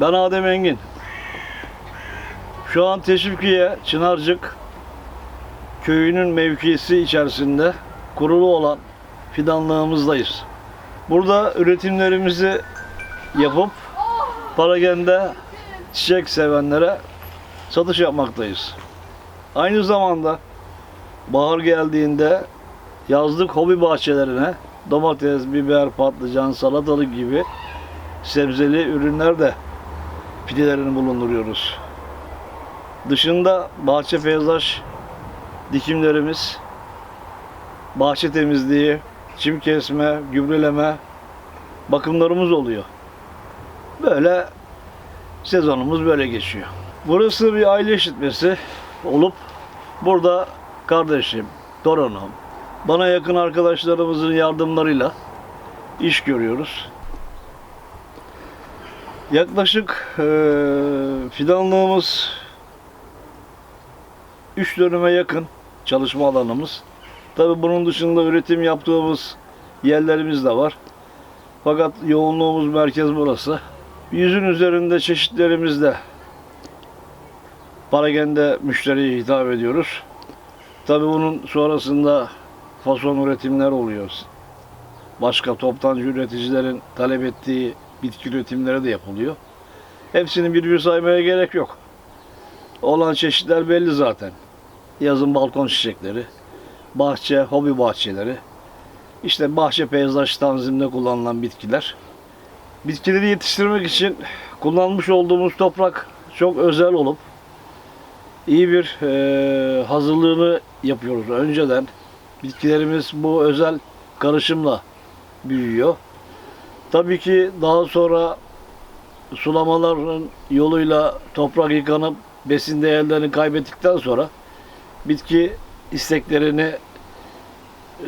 Ben Adem Engin. Şu an Teşvikiye Çınarcık köyünün mevkisi içerisinde kurulu olan fidanlığımızdayız. Burada üretimlerimizi yapıp Paragende çiçek sevenlere satış yapmaktayız. Aynı zamanda bahar geldiğinde yazlık hobi bahçelerine domates, biber, patlıcan, salatalık gibi sebzeli ürünler de fidelerini bulunduruyoruz. Dışında bahçe peyzaj dikimlerimiz, bahçe temizliği, çim kesme, gübreleme bakımlarımız oluyor. Böyle sezonumuz böyle geçiyor. Burası bir aile işletmesi olup burada kardeşim, torunum, bana yakın arkadaşlarımızın yardımlarıyla iş görüyoruz. Yaklaşık eee fidanlığımız 3 dönüme yakın çalışma alanımız. Tabi bunun dışında üretim yaptığımız yerlerimiz de var. Fakat yoğunluğumuz merkez burası. Yüzün üzerinde çeşitlerimizle Paragende müşteriye hitap ediyoruz. Tabi bunun sonrasında fason üretimler oluyor. Başka toptancı üreticilerin talep ettiği bitki üretimleri de yapılıyor. Hepsini bir bir saymaya gerek yok. Olan çeşitler belli zaten. Yazın balkon çiçekleri, bahçe, hobi bahçeleri, işte bahçe peyzaj tanzimde kullanılan bitkiler. Bitkileri yetiştirmek için kullanmış olduğumuz toprak çok özel olup iyi bir eee, hazırlığını yapıyoruz önceden. Bitkilerimiz bu özel karışımla büyüyor. Tabii ki daha sonra sulamaların yoluyla toprak yıkanıp besin değerlerini kaybettikten sonra bitki isteklerini e,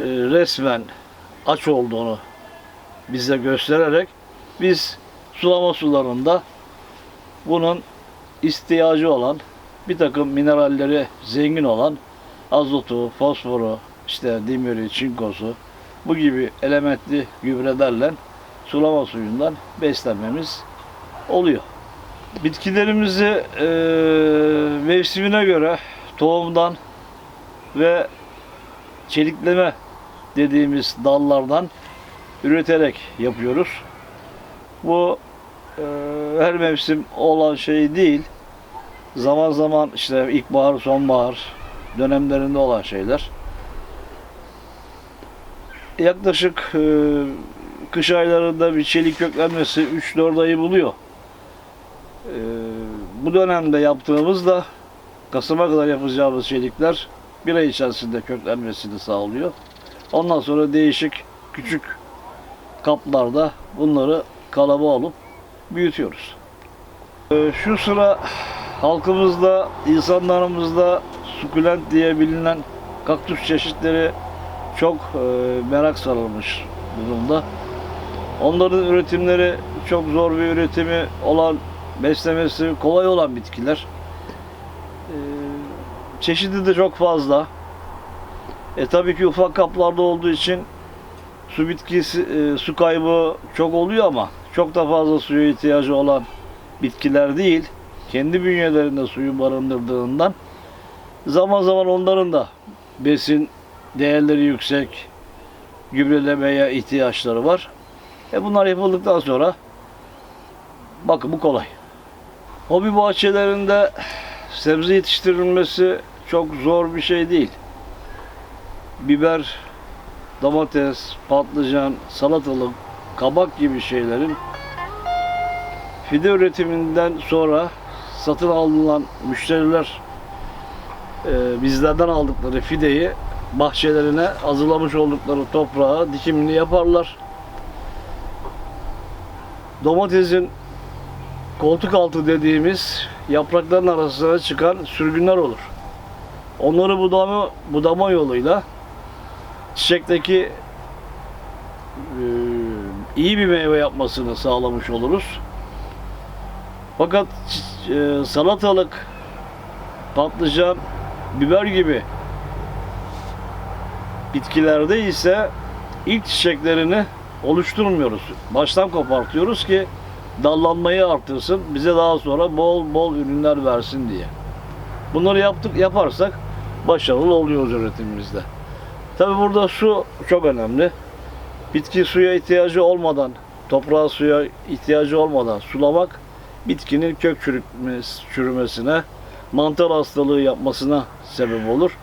resmen aç olduğunu bize göstererek biz sulama sularında bunun ihtiyacı olan bir takım mineralleri zengin olan azotu, fosforu, işte demiri, çinkosu bu gibi elementli gübrelerle sulama suyundan beslenmemiz oluyor. Bitkilerimizi eee, mevsimine göre tohumdan ve çelikleme dediğimiz dallardan üreterek yapıyoruz. Bu eee, her mevsim olan şey değil. Zaman zaman işte ilkbahar, sonbahar dönemlerinde olan şeyler. Yaklaşık eee, kış aylarında bir çelik köklenmesi 3-4 ayı buluyor. Eee, bu dönemde yaptığımız da Kasım'a kadar yapacağımız çelikler bir ay içerisinde köklenmesini sağlıyor. Ondan sonra değişik küçük kaplarda bunları kalaba alıp büyütüyoruz. Eee, şu sıra halkımızda, insanlarımızda sukulent diye bilinen kaktüs çeşitleri çok eee, merak sarılmış durumda. Onların üretimleri çok zor bir üretimi olan, beslemesi kolay olan bitkiler. Ee, çeşidi de çok fazla. E tabii ki ufak kaplarda olduğu için su bitkisi, e, su kaybı çok oluyor ama çok da fazla suya ihtiyacı olan bitkiler değil. Kendi bünyelerinde suyu barındırdığından zaman zaman onların da besin değerleri yüksek gübrelemeye ihtiyaçları var. E bunlar yapıldıktan sonra bakımı kolay. Hobi bahçelerinde sebze yetiştirilmesi çok zor bir şey değil. Biber, domates, patlıcan, salatalık, kabak gibi şeylerin fide üretiminden sonra satın alınan müşteriler e, bizlerden aldıkları fideyi bahçelerine hazırlamış oldukları toprağa dikimini yaparlar. Domatesin koltuk altı dediğimiz yaprakların arasına çıkan sürgünler olur. Onları budama, budama yoluyla çiçekteki e, iyi bir meyve yapmasını sağlamış oluruz. Fakat e, salatalık, patlıcan, biber gibi bitkilerde ise ilk çiçeklerini oluşturmuyoruz. Baştan kopartıyoruz ki dallanmayı arttırsın, bize daha sonra bol bol ürünler versin diye. Bunları yaptık yaparsak başarılı oluyoruz üretimimizde. Tabi burada su çok önemli. Bitki suya ihtiyacı olmadan, toprağa suya ihtiyacı olmadan sulamak bitkinin kök çürümesine, mantar hastalığı yapmasına sebep olur.